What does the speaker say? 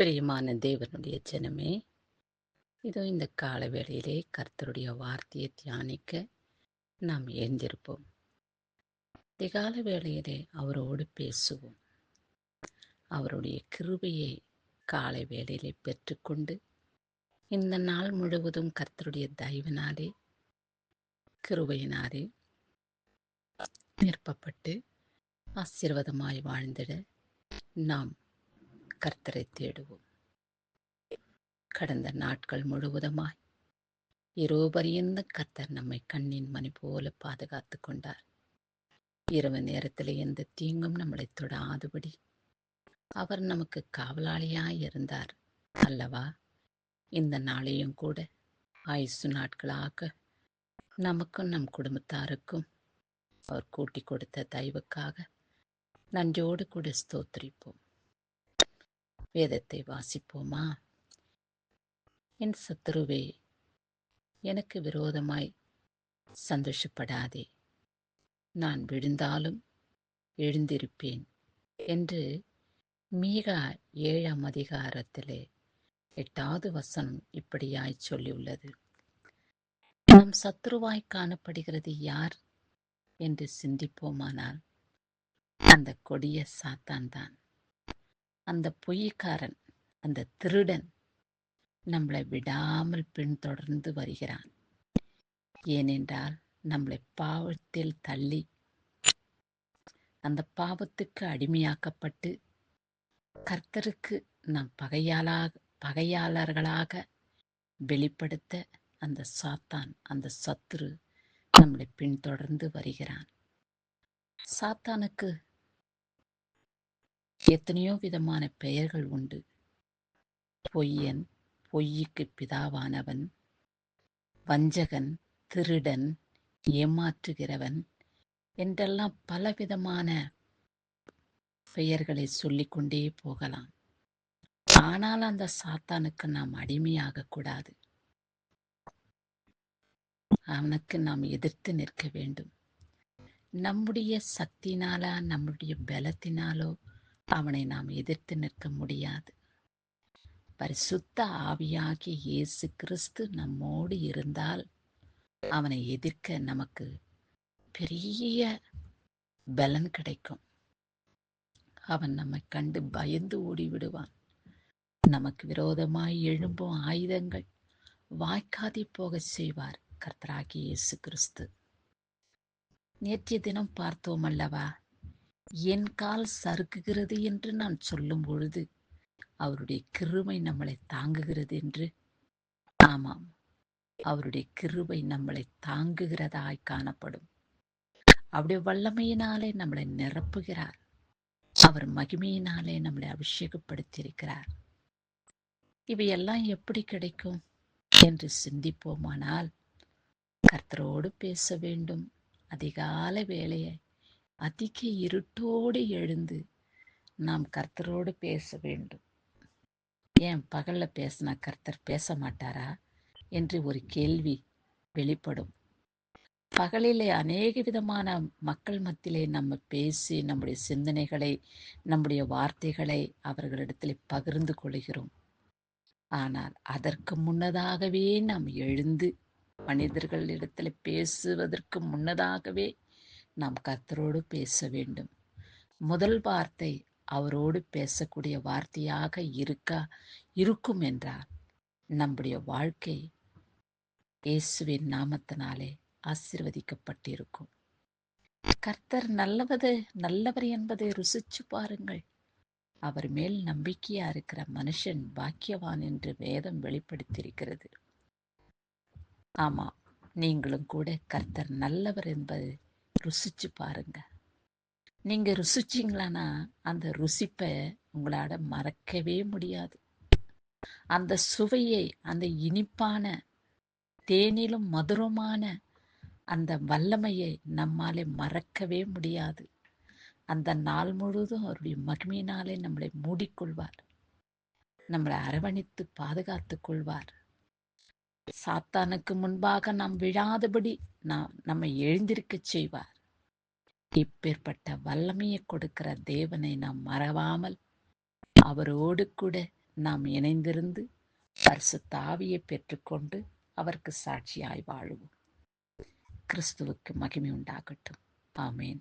பிரியமான தேவனுடைய ஜனமே இதோ இந்த கால வேளையிலே கர்த்தருடைய வார்த்தையை தியானிக்க நாம் எழுந்திருப்போம். திகால வேளையிலே அவரோடு பேசுவோம். அவருடைய கிருபையை காலை வேளையிலே பெற்றுக்கொண்டு இந்த நாள் முழுவதும் கர்த்தருடைய தயவினாலே கிருபையினாலே நிற்பப்பட்டு ஆசீர்வாதமாய் வாழ்ந்திட நாம் கர்த்தரை தேடுவோம். கடந்த நாட்கள் முழுவதுமாய் இரவுபரியந்த கர்த்தர் நம்மை கண்ணின் மணி போல பாதுகாத்து கொண்டார். இரவு நேரத்தில் எந்த தீங்கும் நம்மளை தொடாதபடி அவர் நமக்கு காவலாளியாய் இருந்தார். அல்லவா? இந்த நாளையும் கூட ஆயுசு நாட்களாக நமக்கும் நம் குடும்பத்தாருக்கும் அவர் கூட்டி கொடுத்த தயவுக்காக நன்றியோடு கூட ஸ்தோத்திரிப்போம். வேதத்தை வாசிப்போமா? என் சத்துருவே எனக்கு விரோதமாய் சந்தோஷப்படாதே. நான் விழுந்தாலும் எழுந்திருப்பேன் என்று மீகா ஏழாம் அதிகாரத்திலே எட்டாவது வசனம் இப்படியாய் சொல்லியுள்ளது. நம் சத்ருவாய் காணப்படுகிறது யார்? என்று சிந்திப்போமானால் அந்த கொடிய சாத்தான் தான் அந்த பொய்க்காரன் அந்த திருடன் நம்மளை விடாமல் பின்தொடர்ந்து வருகிறான். ஏனென்றால் நம்மளை பாவத்தில் தள்ளி அந்த பாவத்துக்கு அடிமையாக்கப்பட்டு கர்த்தருக்கு நாம் பகையாளாக பகையாளர்களாக வெளிப்படுத்த அந்த சாத்தான் அந்த சத்துரு நம்மளை பின்தொடர்ந்து வருகிறான். சாத்தானுக்கு எத்தனையோ விதமான பெயர்கள் உண்டு. பொய்யன் பொய்யுக்கு பிதாவானவன் வஞ்சகன் திருடன் ஏமாற்றுகிறவன் என்றெல்லாம் பலவிதமான பெயர்களை சொல்லிக்கொண்டே போகலாம். ஆனால் அந்த சாத்தானுக்கு நாம் அடிமையாக கூடாது. அவனுக்கு நாம் எதிர்த்து நிற்க வேண்டும். நம்முடைய சக்தினாலா நம்முடைய பலத்தினாலோ அவனை நாம் எதிர்த்து நிற்க முடியாது. பரிசுத்த ஆவியாகிய இயேசு கிறிஸ்து நம்மோடு இருந்தால் அவனை எதிர்க்க நமக்கு பெரிய பலன் கிடைக்கும். அவன் நம்மை கண்டு பயந்து ஓடிவிடுவான். நமக்கு விரோதமாய் எழும்பும் ஆயுதங்கள் வாய்க்காதி போக செய்வார் கர்த்தராகி இயேசு கிறிஸ்து. நேற்றைய தினம் பார்த்தோம் அல்லவா? என் கால் சறுக்குகிறது என்று நான் சொல்லும் பொழுது அவருடைய கிருமை நம்மளை தாங்குகிறது என்று. ஆமாம் அவருடைய கிருபை நம்மளை தாங்குகிறதாய் காணப்படும். அவருடைய வல்லமையினாலே நம்மளை நிரப்புகிறார். அவர் மகிமையினாலே நம்மளை அபிஷேகப்படுத்தியிருக்கிறார். இவையெல்லாம் எப்படி கிடைக்கும் என்று சிந்திப்போமானால் கர்த்தரோடு பேச வேண்டும். அதிகால வேலையை அதிக இருட்டோடு எழுந்து நாம் கர்த்தரோடு பேச வேண்டும். ஏன் பகலில் பேசினா கர்த்தர் பேச மாட்டாரா? என்று ஒரு கேள்வி வெளிப்படும். பகலிலே அநேக விதமான மக்கள் மத்தியிலே நம்ம பேசி நம்முடைய சிந்தனைகளை நம்முடைய வார்த்தைகளை அவர்களிடத்தில் பகிர்ந்து கொள்கிறோம். ஆனால் அதற்கு முன்னதாகவே நாம் எழுந்து மனிதர்களிடத்தில் பேசுவதற்கு முன்னதாகவே நாம் கர்த்தரோடு பேச வேண்டும். முதல் வார்த்தை அவரோடு பேசக்கூடிய வார்த்தையாக இருக்க இருக்கும் என்றால் நம்முடைய வாழ்க்கை இயேசுவின் நாமத்தினாலே ஆசிர்வதிக்கப்பட்டிருக்கும். கர்த்தர் நல்லவது நல்லவர் என்பதை ருசிச்சு பாருங்கள். அவர் மேல் நம்பிக்கையா இருக்கிற மனுஷன் பாக்கியவான் என்று வேதம் வெளிப்படுத்தியிருக்கிறது. ஆமா நீங்களும் கூட கர்த்தர் நல்லவர் என்பது ருசிச்சு பாருங்க. நீங்க ருசிச்சிங்களானா அந்த ருசிப்பை உங்களால மறக்கவே முடியாது. அந்த சுவையை அந்த இனிப்பான தேனிலும் மதுரமான அந்த வல்லமையை நம்மாலே மறக்கவே முடியாது. அந்த நாள் முழுவதும் அவருடைய மகிமையினாலே நம்மளை மூடிக்கொள்வார். நம்மளை அரவணைத்து பாதுகாத்து கொள்வார். சாத்தானுக்கு முன்பாக நாம் விழாதபடி நாம் நம்மை எழுந்திருக்க செய்வார். இப்பேற்பட்ட வல்லமையை கொடுக்கிற தேவனை நாம் மறவாமல் அவரோடு கூட நாம் இணைந்திருந்து பரிசு தாவியை பெற்றுக்கொண்டு அவருக்கு சாட்சியாய் வாழுவோம். கிறிஸ்துவுக்கு மகிமை உண்டாகட்டும். ஆமேன்.